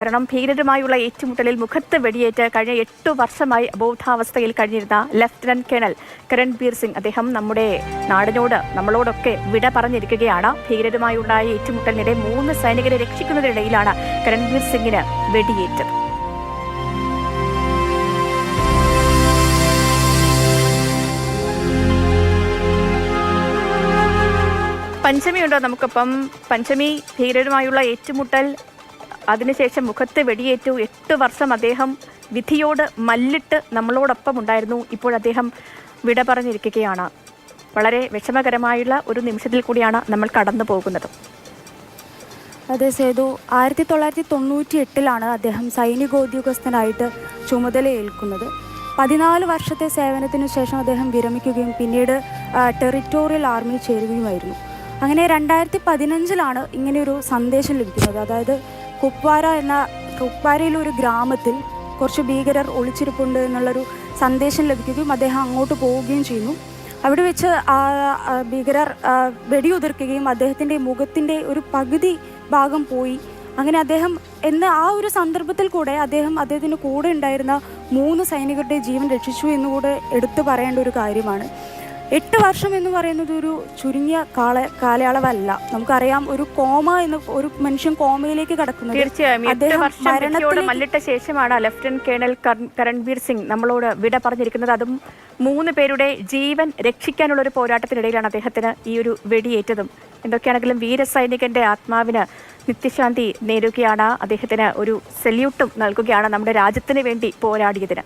കാരണം ഭീകരരുമായുള്ള ഏറ്റുമുട്ടലിൽ മുഖത്ത് വെടിയേറ്റ് കഴിഞ്ഞ എട്ട് വർഷമായി ബോധാവസ്ഥയിൽ കഴിഞ്ഞിരുന്ന ലഫ്റ്റനന്റ് കേണൽ കരൺബീർ സിംഗ്. അദ്ദേഹം നമ്മുടെ നാടിനോട് നമ്മളോടൊക്കെ വിട പറഞ്ഞിരിക്കുകയാണ്. ഭീകരരുമായുണ്ടായ ഏറ്റുമുട്ടലിനിടെ മൂന്ന് സൈനികരെ രക്ഷിക്കുന്നതിനിടയിലാണ് കരൺബീർ സിംഗിന് വെടിയേറ്റത്. പഞ്ചമിയുണ്ടോ നമുക്കിപ്പം? പഞ്ചമി ഭീകരരുമായുള്ള ഏറ്റുമുട്ടൽ അതിനുശേഷം മുഖത്ത് വെടിയേറ്റു. എട്ട് വർഷം അദ്ദേഹം വിധിയോട് മല്ലിട്ട് നമ്മളോടൊപ്പം ഉണ്ടായിരുന്നു. ഇപ്പോൾ അദ്ദേഹം വിട പറഞ്ഞിരിക്കുകയാണ്. വളരെ വിഷമകരമായുള്ള ഒരു നിമിഷത്തിൽ കൂടിയാണ് നമ്മൾ കടന്നു പോകുന്നത്. അതെ സേതു. ആയിരത്തി തൊള്ളായിരത്തി തൊണ്ണൂറ്റി എട്ടിലാണ് അദ്ദേഹം സൈനികോദ്യോഗസ്ഥനായിട്ട് ചുമതലയേൽക്കുന്നത്. പതിനാല് വർഷത്തെ സേവനത്തിനു ശേഷം അദ്ദേഹം വിരമിക്കുകയും പിന്നീട് ടെറിറ്റോറിയൽ ആർമിയിൽ ചേരുകയുമായിരുന്നു. അങ്ങനെ രണ്ടായിരത്തി പതിനഞ്ചിലാണ് ഇങ്ങനെയൊരു സന്ദേശം ലഭിക്കുന്നത്. അതായത് കുപ്വാര എന്ന കുപ്വാരയിലെ ഒരു ഗ്രാമത്തിൽ കുറച്ച് ഭീകരർ ഒളിച്ചിരിപ്പുണ്ട് എന്നുള്ളൊരു സന്ദേശം ലഭിക്കുകയും അദ്ദേഹം അങ്ങോട്ട് പോവുകയും ചെയ്യുന്നു. അവിടെ വെച്ച് ആ ഭീകരർ വെടിയുതിർക്കുകയും അദ്ദേഹത്തിന്റെ മുഖത്തിന്റെ ഒരു പകുതി ഭാഗം പോയി. അങ്ങനെ അദ്ദേഹം എന്ന ആ ഒരു സന്ദർഭത്തിൽ കൂടെ അദ്ദേഹം അദ്ദേഹത്തിന്റെ കൂടെ ഉണ്ടായിരുന്ന മൂന്ന് സൈനികരുടെ ജീവൻ രക്ഷിച്ചു എന്നുകൂടെ എടുത്തു പറയേണ്ട ഒരു കാര്യമാണ്. എട്ട് വർഷം എന്ന് പറയുന്നത് ഒരു ചുരുങ്ങിയ കാല കാലയളവല്ല. നമുക്കറിയാം ഒരു കോമ എന്ന് ഒരു മനുഷ്യൻ കോമയിലേക്ക് കടക്കുന്നത് തീർച്ചയായും. എട്ട് വർഷം മല്ലിട്ട ശേഷമാണ് ലഫ്റ്റനന്റ് കേണൽ കരൺവീർ കരൺബീർ സിംഗ് നമ്മളോട് വിട പറഞ്ഞിരിക്കുന്നത്. അതും മൂന്ന് പേരുടെ ജീവൻ രക്ഷിക്കാനുള്ള ഒരു പോരാട്ടത്തിനിടയിലാണ് അദ്ദേഹത്തിന് ഈ ഒരു വെടിയേറ്റതും. എന്തൊക്കെയാണെങ്കിലും വീരസൈനികന്റെ ആത്മാവിന് നിത്യശാന്തി നേരുകയാണ്. അദ്ദേഹത്തിന് ഒരു സല്യൂട്ടും നൽകുകയാണ് നമ്മുടെ രാജ്യത്തിന് വേണ്ടി പോരാടിയതിന്.